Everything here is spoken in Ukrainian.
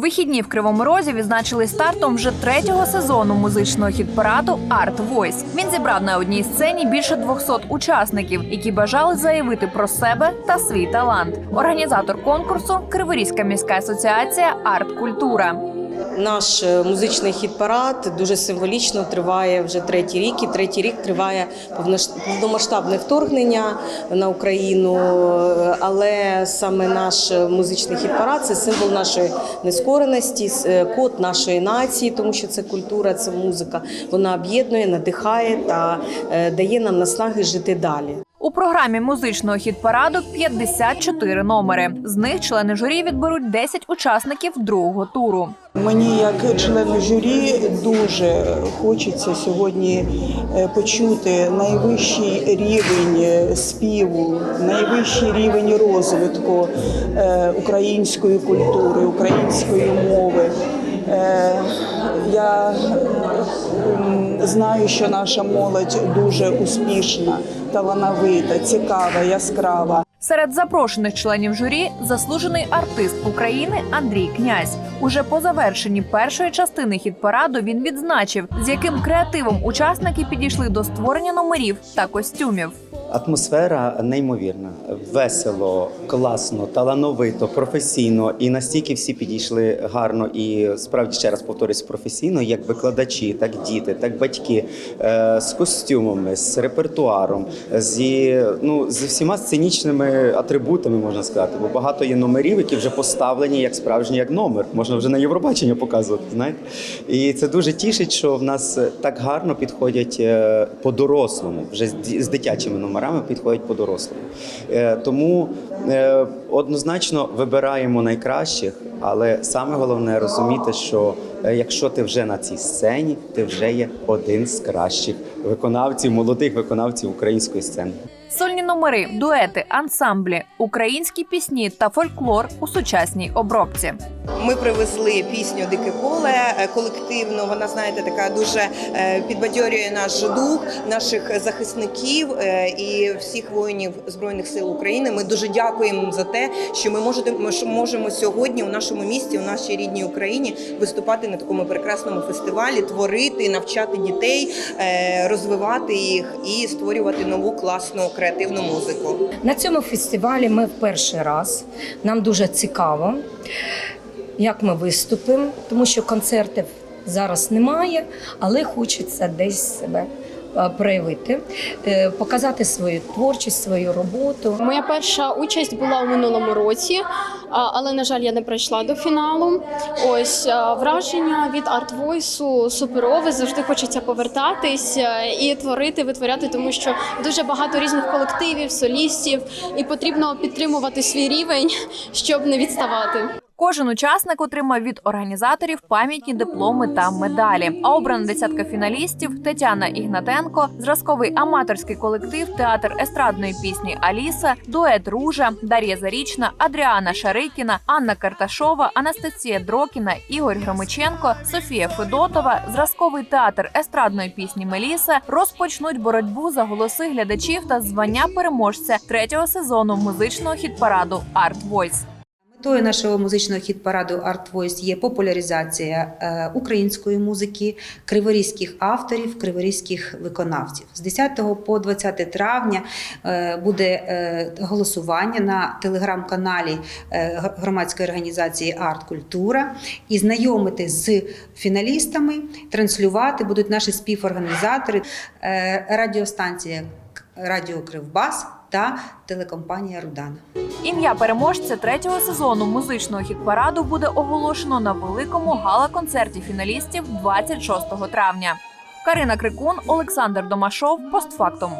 Вихідні в Кривому Розі відзначили стартом вже третього сезону музичного хіт-параду Art Voice. Він зібрав на одній сцені більше 200 учасників, які бажали заявити про себе та свій талант. Організатор конкурсу Криворізька міська асоціація Арт Культура. Наш е, музичний хіт-парад дуже символічно триває вже третій рік, і третій рік триває повномасштабне вторгнення на Україну. Е, Але саме наш е, музичний хіт-парад це символ нашої нескореності, код нашої нації, тому що це культура, це музика. Вона об'єднує, надихає та дає нам наснаги жити далі. У програмі музичного хіт-параду 54 номери. З них члени журі відберуть 10 учасників другого туру. Мені, як члену журі, дуже хочеться сьогодні е, почути найвищий рівень е, співу, найвищий рівень розвитку е, української культури, української мови. Е, Я знаю, що наша молодь дуже успішна, талановита, цікава, яскрава. Серед запрошених членів журі заслужений артист України Андрій Князь. Уже по завершенні першої частини хіт-параду він відзначив, з яким креативом учасники підійшли до створення номерів та костюмів. Атмосфера неймовірна, весело, класно, талановито, професійно. І настільки всі підійшли гарно і справді ще раз повторюсь, професійно, як викладачі, так діти, так батьки е, з костюмами, з репертуаром, зі ну з всіма сценічними атрибутами, можна сказати. Бо багато є номерів, які вже поставлені як справжній як номер. Можна вже на Євробачення показувати. Знаєте, і це дуже тішить, що в нас так гарно підходять е, по-дорослому, вже з дитячими номерами підходять по-дорослому. Е, Тому однозначно вибираємо найкращих, але саме головне розуміти, що е, якщо ти вже на цій сцені, ти вже є один з кращих виконавців, молодих виконавців української сцени. Сольні номери, дуети, ансамблі, українські пісні та фольклор у сучасній обробці. Ми привезли пісню Дике поле е, колективно. Вона знаєте, така дуже е, підбадьорює наш дух, наших захисників е, і всіх воїнів збройних сил України. Ми дуже дякуємо їм за те, що ми можемо сьогодні у нашому місті, у нашій рідній Україні, виступати на такому прекрасному фестивалі, творити, навчати дітей, е, розвивати їх і створювати нову класну креативну музику. На цьому фестивалі ми в перший раз. Нам дуже цікаво, як ми виступимо, тому що концертів зараз немає, але хочеться десь себе проявити, е, показати свою творчість, свою роботу. Моя перша участь була у минулому році, але на жаль, я не пройшла до фіналу. Ось враження від арт-войсу суперове. Завжди хочеться повертатись і творити, витворяти, тому що дуже багато різних колективів, солістів, і потрібно підтримувати свій рівень, щоб не відставати. Кожен учасник отримав від організаторів пам'ятні дипломи та медалі. А обрана десятка фіналістів Тетяна Ігнатенко, зразковий аматорський колектив Театр естрадної пісні Аліса, дует Ружа, Дар'я Зарічна, Адріана Шарикіна, Анна Карташова, Анастасія Дрокіна, Ігор Громиченко, Софія Федотова, зразковий театр естрадної пісні Меліса розпочнуть боротьбу за голоси глядачів та звання переможця третього сезону музичного хіт-параду Art Voice. Метою нашого музичного хіт-параду Art Voice є популяризація е, української музики, криворізьких авторів, криворізьких виконавців. З 10 по 20 травня е, буде е, голосування на телеграм-каналі громадської організації Арт Культура і знайомити з фіналістами, транслювати будуть наші співорганізатори, радіостанція Радіо Кривбас та телекомпанія Рудана. Ім'я переможця третього сезону музичного хіт-параду буде оголошено на великому гала-концерті фіналістів 26 травня. Карина Крикун, Олександр Домашов, постфактум.